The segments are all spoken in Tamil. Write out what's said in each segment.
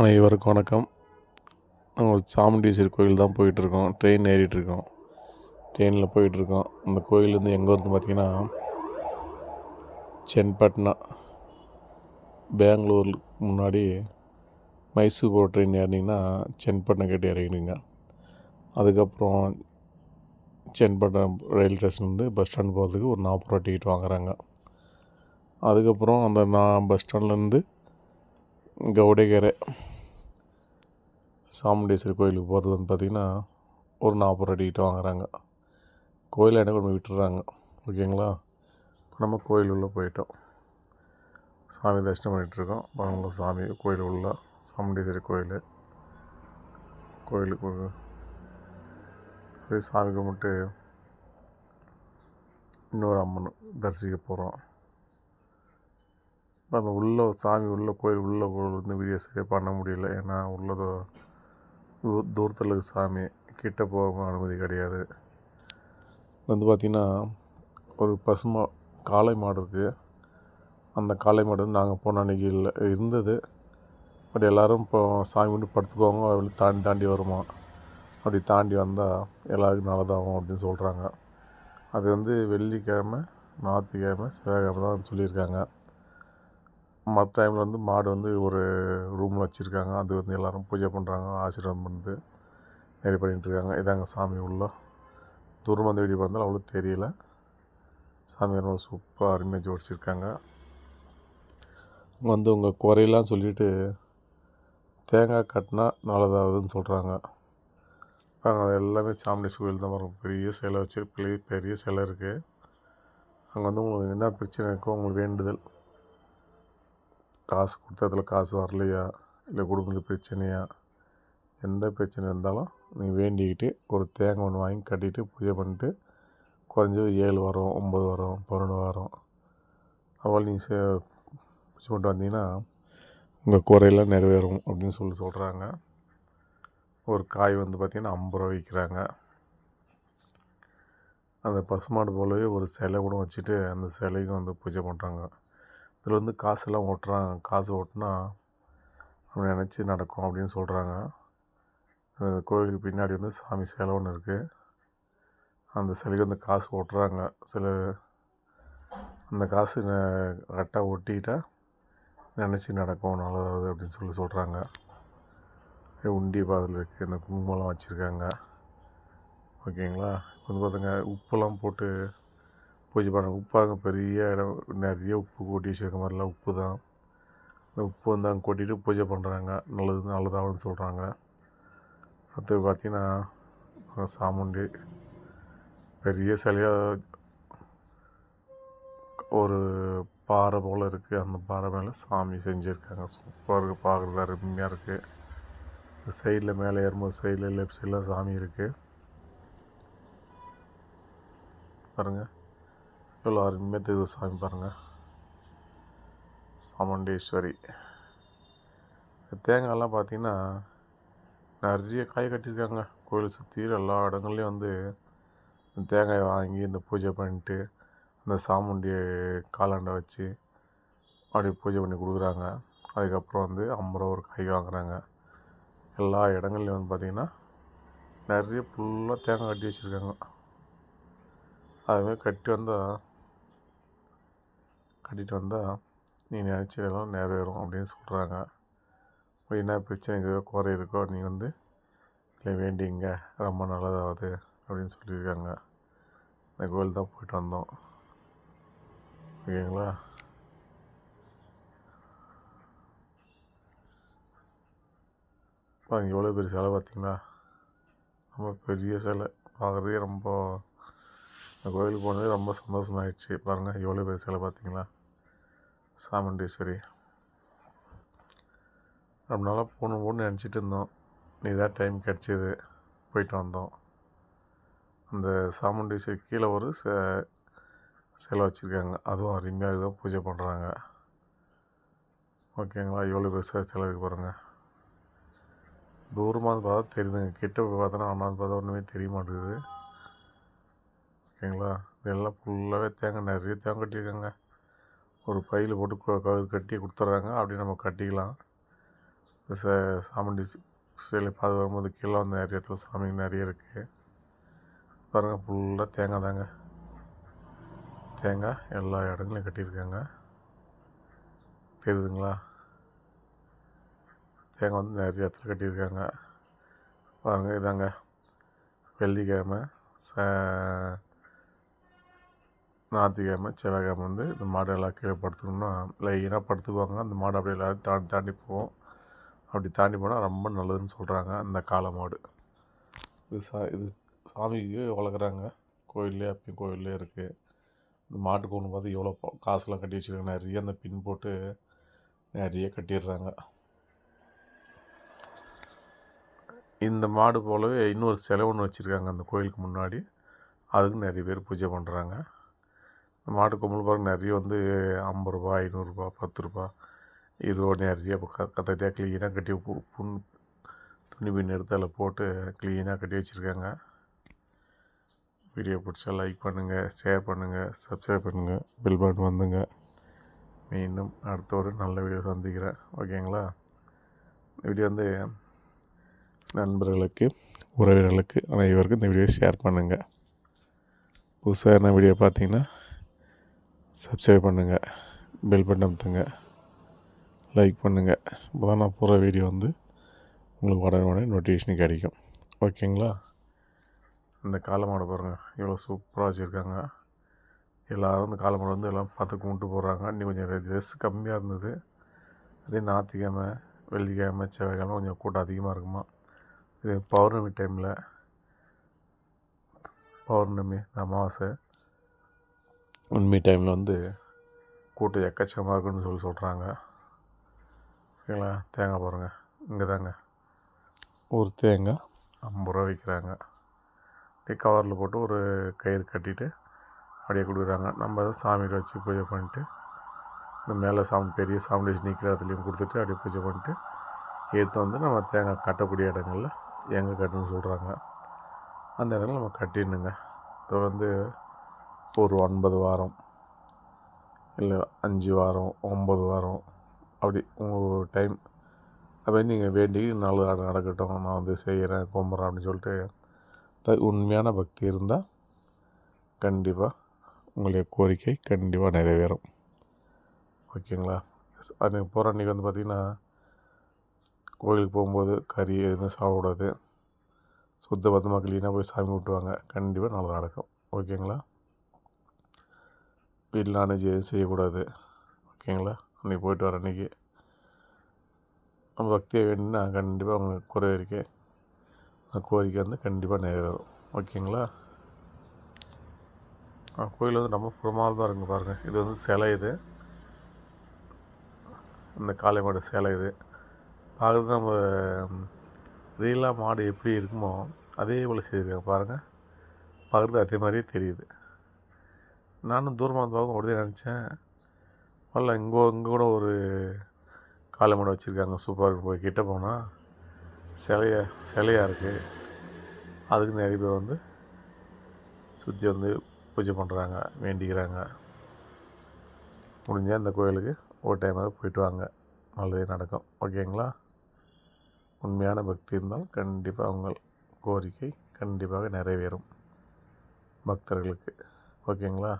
அனைவருக்கும் வணக்கம். நாங்கள் சாமுண்டீஸ்வரி கோயில் தான் போயிட்டுருக்கோம். ட்ரெயின் ஏறிட்டுருக்கோம். ட்ரெயினில் போயிட்டுருக்கோம். அந்த கோயில் வந்து எங்கே இருந்து பார்த்தீங்கன்னா சென்பட்னா பெங்களூர் முன்னாடி மைசூர் போகிற ட்ரெயின் ஏறினீங்கன்னா சென்பட்னா கேட்டு இறங்கிடுங்க அதுக்கப்புறம் சென்பட்னா ரயில் ஸ்டேஷன்லேருந்து பஸ் ஸ்டாண்ட் போகிறதுக்கு ஒரு நாற்பது ரூபா டிக்கெட் வாங்குறாங்க. அதுக்கப்புறம் அந்த நான் பஸ் ஸ்டாண்ட்லேருந்து கவுடகரை சாமுண்டீஸ்வரி கோயிலுக்கு போகிறது வந்து பார்த்திங்கன்னா ஒரு நாற்பது ரூபா டிக்கெட் வாங்குறாங்க. கோயிலை என்ன கொண்டு விட்டுறாங்க ஓகேங்களா? இப்போ நம்ம கோயில் உள்ளே போயிட்டோம். சாமி தரிசனம் பண்ணிகிட்ருக்கோம். பாருங்களா சாமி கோயில் உள்ள சாமுண்டீஸ்வரி கோயில். கோயிலுக்கு போய் சாமி கும்பிட்டு இன்னொரு அம்மன் தரிசிக்க போகிறோம். இப்போ அந்த உள்ளே சாமி உள்ளே கோயில் உள்ளே வந்து வீடியோ சரியாக பண்ண முடியல. ஏன்னா உள்ளே தூரத்தில் இருக்க சாமி கிட்டே போக அனுமதி கிடையாது. வந்து பார்த்திங்கன்னா ஒரு பசுமா காளை மாடு இருக்குது அந்த காளை மாடு நாங்கள் போன அன்றைக்கி இல்லை இருந்தது. பட் எல்லோரும் இப்போ சாமி கும்பிட்டு படுத்துக்குவாங்க அப்படி தாண்டி தாண்டி வருமா? அப்படி தாண்டி வந்தால் எல்லாருக்கும் நல்லதாகும் அப்படின்னு சொல்கிறாங்க அது வந்து வெள்ளிக்கிழமை ஞாயிற்றுக்கிழமை செவ்வாய்க்கிழமை தான் சொல்லியிருக்காங்க. மற்ற டைமில் வந்து மாடு வந்து ஒரு ரூமில் வச்சுருக்காங்க. அது வந்து எல்லோரும் பூஜை பண்ணுறாங்க ஆசீர்வாதம் பண்ணுது நிறைய பண்ணிகிட்ருக்காங்க இதாங்க சாமி உள்ள. தூரமாக அந்த வீடியோ பார்த்தாலும் அவ்வளோ தெரியல. சாமி ரொம்ப சூப்பராக அருமையாக ஜோடிச்சிருக்காங்க வந்து உங்கள் குறையெல்லாம் சொல்லிவிட்டு தேங்காய் கட்டினா நல்லதாகுதுன்னு சொல்கிறாங்க அங்கே எல்லாமே சாமி கோயில் தான். வரும் பெரிய சிலை வச்சு பெரிய பெரிய சிலை இருக்குது அங்கே வந்து உங்களுக்கு என்ன பிரச்சனை இருக்கோ உங்களுக்கு வேண்டுதல். காசு கொடுத்ததுல காசு வரலையா? இல்லை குடும்பத்தில் பிரச்சனையா? எந்த பிரச்சனை இருந்தாலும் நீங்கள் வேண்டிக்கிட்டு ஒரு தேங்காய் ஒன்று வாங்கி கட்டிட்டு பூஜை பண்ணிட்டு குறைஞ்சது ஏழு வாரம் ஒம்பது வாரம் பன்னெண்டு வாரம். அவள் நீங்கள் சே பூஜை பண்ணிட்டு வந்தீங்கன்னா உங்கள் குறையெல்லாம் நிறைவேறும் அப்படின்னு சொல்லி சொல்கிறாங்க. ஒரு காய் வந்து பார்த்திங்கன்னா ஐம்பது ரூபா விற்கிறாங்க. அந்த பசுமாடு போலவே ஒரு சிலை கூட வச்சுட்டு அந்த சிலைக்கும் வந்து பூஜை பண்ணுறாங்க. இதில் வந்து காசெல்லாம் ஓட்டுறாங்க காசு ஓட்டினா நம்ம நினச்சி நடக்கும் அப்படின்னு சொல்கிறாங்க கோயிலுக்கு பின்னாடி வந்து சாமி சிலை ஒன்று இருக்குது அந்த சிலைக்கு வந்து காசு ஓட்டுறாங்க. சில அந்த காசு கரெக்டாக ஒட்டிக்கிட்டா நினச்சி நடக்கும் நல்லதாவது அப்படின்னு சொல்லி சொல்கிறாங்க உண்டி பாதில் இருக்குது இந்த குங்குமம்லாம் வச்சுருக்காங்க. ஓகேங்களா? இப்போ வந்து பார்த்துங்க உப்பெல்லாம் போட்டு பூஜை பண்ணுறாங்க உப்பாங்க பெரிய இடம். நிறைய உப்பு கொட்டி வச்சுருக்க மாதிரிலாம் உப்பு தான். அந்த உப்பு வந்து அங்கே கொட்டிட்டு பூஜை பண்ணுறாங்க நல்லது நல்லதாகனு சொல்கிறாங்க அடுத்து பார்த்தீங்கன்னா சாமுண்டி. பெரிய சிலையாக ஒரு பாறை போல் இருக்குது அந்த பாறை மேலே சாமி செஞ்சுருக்காங்க. சூப்பராக இருக்குது பார்க்குறது அருமையாக இருக்குது சைடில் மேலே ஏறும்போது சைடில் லெஃப்ட் சைடில் சாமி இருக்குது பாருங்கள் எவ்வளோ அருமையாக தெரியுது சாமி பாருங்கள் சாமுண்டீஸ்வரி. தேங்காயெல்லாம் பார்த்தீங்கன்னா நிறைய காய் கட்டியிருக்காங்க. கோயிலை சுற்றி எல்லா இடங்கள்லையும் வந்து தேங்காய் தேங்காயை வாங்கி இந்த பூஜை பண்ணிட்டு அந்த சாமுண்டி காலாண்டை வச்சு அப்படி பூஜை பண்ணி கொடுக்குறாங்க. அதுக்கப்புறம் வந்து ஐம்பது ரூபா ஒரு காய் வாங்குறாங்க. எல்லா இடங்கள்லையும் வந்து பார்த்திங்கன்னா நிறைய ஃபுல்லாக தேங்காய் கட்டி வச்சுருக்காங்க. அதுமாதிரி கட்டி வந்தால் கட்டிட்டு வந்தால் நீ நினச்சதெல்லாம் நிறைவேறும் அப்படின்னு சொல்கிறாங்க இப்போ என்ன பிரச்சனை குறை இருக்கோ? நீ வந்து இல்லை வேண்டிங்க. ரொம்ப நல்லதாகுது அப்படின்னு சொல்லியிருக்காங்க. இந்த கோயில் தான் போயிட்டு வந்தோம். ஓகேங்களா? பாருங்க எவ்வளோ பெரிய சிலை பார்த்தீங்களா? ரொம்ப பெரிய சிலை பார்க்குறதே ரொம்ப இந்த கோயிலுக்கு போனதே ரொம்ப சந்தோஷமாயிடுச்சு. பாருங்கள் எவ்வளோ பெரிய சிலை பார்த்தீங்களா? சாமுண்டீஸ்வரி. ரொம்ப நாளாக போகணும் போகணும்னு நினச்சிட்டு இருந்தோம். நீ தான் டைம் கிடச்சிது. போயிட்டு வந்தோம். அந்த சாமுண்டீஸ்வரி கீழே ஒரு ச சிலை வச்சுருக்காங்க. அதுவும் அருமையாக தான் பூஜை பண்ணுறாங்க ஓகேங்களா? எவ்வளோ பெருசாக சிலை இருக்கு பாருங்கள் தூரமாக வந்து பார்த்தா தெரியுதுங்க. கிட்ட போய் பார்த்தோன்னா அண்ணாந்து பார்த்தா ஒன்றுமே தெரிய மாட்டேங்குது. ஓகேங்களா? இதெல்லாம் ஃபுல்லாகவே தேங்காய் நிறைய தேங்காய் கட்டியிருக்காங்க. ஒரு பையில் போட்டு கயிறு கட்டி கொடுத்துட்றாங்க. அப்படியே நம்ம கட்டிக்கலாம். இந்த ச சாமண்டி சிலை பார்த்து கீழே வந்து நிறைய இடத்துல சாமி நிறைய இருக்குது பாருங்கள் ஃபுல்லாக தேங்காய் தாங்க. தேங்காய் எல்லா இடங்களையும் கட்டியிருக்காங்க. தெரியுதுங்களா? தேங்காய் வந்து நிறைய இடத்துல கட்டியிருக்காங்க. பாருங்கள் இதாங்க. வெள்ளிக்கிழமை. ச ஞாயிற்றுக்கிழமை செவ்வாய்க்கிழமை வந்து இந்த மாடு எல்லாம் கீழே படுத்துக்கணும்னா லைனாக படுத்துக்குவாங்க. அந்த மாடு அப்படியே எல்லாரும் தாண்டி தாண்டி போவோம். அப்படி தாண்டி போனால் ரொம்ப நல்லதுன்னு சொல்கிறாங்க அந்த காளை மாடு. இது சா இது சாமிக்கு வளர்க்குறாங்க. கோயில்லே அப்பயும் கோயிலே இருக்குது இந்த மாட்டுக்கு ஒன்று பார்த்து எவ்வளோ காசுலாம் கட்டி வச்சுருக்காங்க. நிறைய அந்த பின் போட்டு நிறைய கட்டிடுறாங்க. இந்த மாடு போலவே இன்னொரு சிலை ஒன்று வச்சுருக்காங்க அந்த கோயிலுக்கு முன்னாடி. அதுக்கு நிறைய பேர் பூஜை பண்ணுறாங்க இந்த மாட்டு கொம்பல் பாருங்க நிறைய வந்து ஐம்பது ரூபா ஐநூறுரூபா பத்து ரூபா இருபது நிறைய கத்தையாக க்ளீனாக கட்டி புண் துணி பின் எடுத்து அதில் போட்டு க்ளீனாக கட்டி வச்சுருக்காங்க. வீடியோ பிடிச்சா லைக் பண்ணுங்கள் ஷேர் பண்ணுங்கள் சப்ஸ்கிரைப் பண்ணுங்கள் பில் பட்டன் வந்துங்க. மீண்டும் அடுத்த ஒரு நல்ல வீடியோ சந்திக்கிறேன். ஓகேங்களா இந்த வீடியோ வந்து நண்பர்களுக்கு உறவினர்களுக்கு அனைவருக்கும் இந்த வீடியோ ஷேர் பண்ணுங்கள் புதுசாக என்ன வீடியோ பார்த்தீங்கன்னா சப்ஸ்கிரைப் பண்ணுங்கள் பெல் பட்டன் அமுத்துங்க. லைக் பண்ணுங்கள் இப்போ தான் நான் போகிற வீடியோ வந்து உங்களுக்கு உடனே உடனே நோட்டிஃபிகேஷன் கிடைக்கும். ஓகேங்களா இந்த காளை பாருங்கள் இவ்வளோ சூப்பராக வச்சுருக்காங்க. எல்லோரும் இந்த காளை வந்து எல்லாம் பார்த்து கும்பிட்டு போடுறாங்க இன்னும் கொஞ்சம் ட்ரெஸ் கம்மியாக இருந்தது. அதே ஞாயிற்றுக்கிழமை வெள்ளிக்கிழமை செவ்வாய்க்கிழமை கொஞ்சம் கூட்டம் அதிகமாக இருக்குமா? இது பௌர்ணமி டைமில் பௌர்ணமி அமாவாசை. உண்மை டைமில் வந்து கூட்டம் எக்கச்சக்கமாக இருக்குன்னு சொல்லி சொல்கிறாங்க. ஓகேங்களா? தேங்காய் பாருங்கள் இங்கே தாங்க. ஒரு தேங்காய் ஐம்பது ரூபா விற்கிறாங்க. அப்படியே கவரில் போட்டு ஒரு கயிறு கட்டிட்டு அப்படியே கொடுக்குறாங்க. நம்ம அதை சாமிகிட்ட வச்சு பூஜை பண்ணிட்டு இந்த மேலே சாமி பெரிய சாமி வச்சு நிற்கிற இடத்துலையும் கொடுத்துட்டு அப்படியே பூஜை பண்ணிட்டு ஏற்று வந்து நம்ம தேங்காய் கட்டக்கூடிய இடங்களில் எங்கே கட்டுன்னு சொல்கிறாங்க. அந்த இடத்துல நம்ம கட்டிடணுங்க. வந்து ஒரு ஒன்பது வாரம் இல்லை அஞ்சு வாரம் ஒம்பது வாரம் அப்படி உங்கள் டைம் அப்போ நீங்கள் வேண்டி நல்ல நடக்கட்டும் நான் வந்து செய்கிறேன் கும்பிட்றேன் அப்படின்னு சொல்லிட்டு த- உண்மையான பக்தி இருந்தால் கண்டிப்பாக உங்களுடைய கோரிக்கை கண்டிப்பாக நிறைவேறும். ஓகேங்களா? ஸ் அன்றைக்கி போகிற அன்றைக்கி வந்து பார்த்திங்கன்னா கோயிலுக்கு போகும்போது கறி எதுவுமே சாப்பிடக்கூடாது. சுத்த பத்தமாக க்ளீனாக போய் சாமி கும்பிட்டுவாங்க. கண்டிப்பாக நல்லது நடக்கும். ஓகேங்களா? வீட்டில் நான்வெஜ் எதுவும் செய்யக்கூடாது. ஓகேங்களா? அன்றைக்கி போயிட்டு வர அன்றைக்கி நம்ம பக்தியை வேணும்னா கண்டிப்பாக உங்களுக்கு கோரிக்கை அந்த கோரிக்கை வந்து கண்டிப்பாக நிறைவேறும். ஓகேங்களா? கோயில் வந்து ரொம்ப பிரமாதமாக இருக்குங்க பாருங்கள் இது வந்து சிலை இது. இந்த காளை மாடு சிலை இது. பார்க்குறது நம்ம ரீலாக மாடு எப்படி இருக்குமோ அதே போல் செய்திருக்காங்க பாருங்கள் பார்க்குறது அதே மாதிரியே தெரியுது. நானும் தூரமாக வந்து பார்க்க உடனே நினச்சேன். வரல இங்கே இங்கே கூட ஒரு காளை வச்சுருக்காங்க. சூப்பராக இருக்கு போய் கிட்டே போனால் சிலைய சிலையாக இருக்குது அதுக்கு நிறைய பேர் வந்து சுற்றி வந்து பூஜை பண்ணுறாங்க வேண்டிக்கிறாங்க. முடிஞ்சால் இந்த கோயிலுக்கு ஒரு டைம் போயிட்டு வாங்க. நல்லதே நடக்கும். ஓகேங்களா உண்மையான பக்தி இருந்தால் கண்டிப்பாக உங்கள் கோரிக்கை கண்டிப்பாக நிறைவேறும் பக்தர்களுக்கு. ஓகேங்களா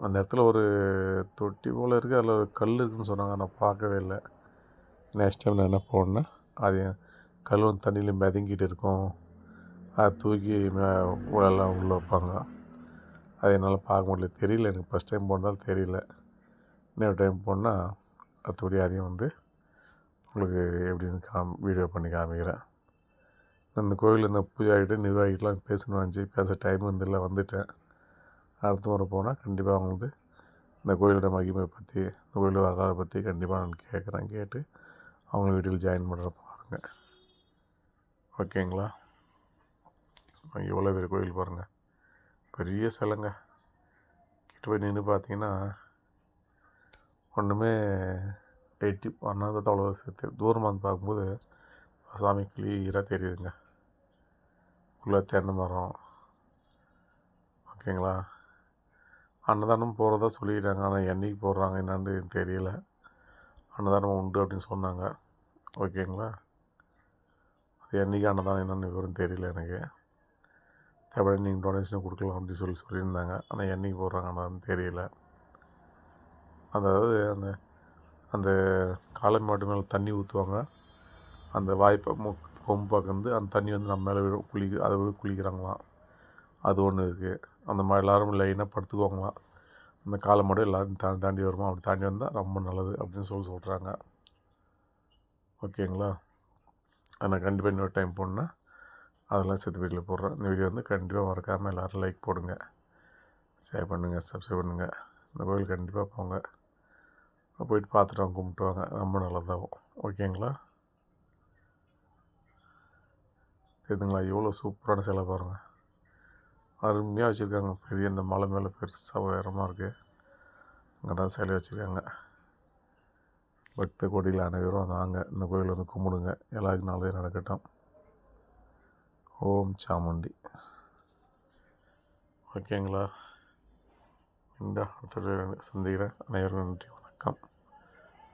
அந்த இடத்துல ஒரு தொட்டி போல் இருக்குது அதில் ஒரு கல் இருக்குதுன்னு சொன்னாங்க. நான் பார்க்கவே இல்லை. நெக்ஸ்ட் டைம் நான் என்ன போனேன்னா அது கல் வந்து தண்ணியில் மிதங்கிட்டு இருக்கும். அதை தூக்கி மே- எல்லாம் உள்ளே வைப்பாங்க. அது என்னால் பார்க்க முடியல. தெரியல. எனக்கு ஃபஸ்ட் டைம் போனதால் தெரியல. இன்னொரு டைம் போனால் அடுத்தபடி அதையும் வந்து உங்களுக்கு எப்படின்னு காம் வீடியோ பண்ணி காமிக்கிறேன். இந்த கோயில் இந்த பூஜாரிகிட்ட நிர்வாகிகிட்டலாம் பேசணும் வந்துச்சு பேச டைம் இருந்தில்ல வந்துட்டேன். அடுத்த முறை போனால் கண்டிப்பாக அவங்க வந்து இந்த கோயிலோட மகிமை பற்றி இந்த கோயிலோட வரலாறு பற்றி கண்டிப்பாக நான் கேட்குறேன் கேட்டு அவங்க வீட்டில் ஜாயின் பண்ணுற பாருங்கள் ஓகேங்களா? எவ்வளோ பெரிய கோயில் பாருங்கள் பெரிய சிலைங்க. கிட்ட போய் நின்று பார்த்தீங்கன்னா ஒன்றுமே எட்டி ஒன்றாவது அவ்வளோ சேர்த்து தூரமாக வந்து பார்க்கும்போது சாமி கிளியராக தெரியுதுங்க. உள்ள தென்னை மரம். ஓகேங்களா? அன்னதானம் போகிறதா சொல்லிக்கிட்டாங்க. ஆனால் என்றைக்கு போடுறாங்க என்னான்னு தெரியல. அன்னதானம் உண்டு அப்படின்னு சொன்னாங்க. ஓகேங்களா? அது என்றைக்கு அன்னதானம் என்னென்னு விவரம் தெரியல எனக்கு. தேவையான நீங்கள் டொனேஷன் கொடுக்கலாம் அப்படின்னு சொல்லி சொல்லியிருந்தாங்க. ஆனால் என்றைக்கு போடுறாங்க அன்னதானம் தெரியல. அதாவது அந்த அந்த காளை மாட்டு மேலே தண்ணி ஊற்றுவாங்க அந்த வாய்ப்பை மு கொம்பாக்கு வந்து அந்த தண்ணி வந்து நம்ம மேலே விழும் குளிக்க அதை விட குளிக்கிறாங்களாம். அது ஒன்று இருக்குது அந்த மாதிரி எல்லோரும் லைனாக படுத்துக்குவாங்களாம் அந்த காளை மாடு எல்லோரும் தாண்டி தாண்டி வருமா? அப்படி தாண்டி வந்தால் ரொம்ப நல்லது அப்படின்னு சொல்லி சொல்கிறாங்க ஓகேங்களா? நான் கண்டிப்பாக இன்னொரு டைம் போடணுன்னா அதெல்லாம் சேர்த்து வீட்டில் போடுறேன். இந்த வீடியோ வந்து கண்டிப்பாக மறக்காமல் எல்லோரும் லைக் போடுங்க. ஷேர் பண்ணுங்கள் சப்ஸ்கிரைப் பண்ணுங்கள் இந்த கோயில் கண்டிப்பாக போங்க. போயிட்டு பார்த்துட்டு அவங்க கும்பிட்டு வாங்க. ரொம்ப நல்லதாகும் ஓகேங்களா? தெரியுதுங்களா? எவ்வளோ சூப்பரான சிலை பாருங்கள் அருமையாக வச்சுருக்காங்க. பெரிய இந்த மலை மேலே பெருசாக உயரமாக இருக்குது அங்கே தான் சிலை வச்சுருக்காங்க. பக்த கோடியில் அனைவரும் வாங்க இந்த கோயில் வந்து கும்பிடுங்க. எல்லாருக்கும் நல்லதே நடக்கட்டும். ஓம் சாமுண்டி. ஓகேங்களா? இந்த அடுத்த சந்திக்கிறேன். அனைவருக்கும் நன்றி. வணக்கம்.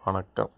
வணக்கம்.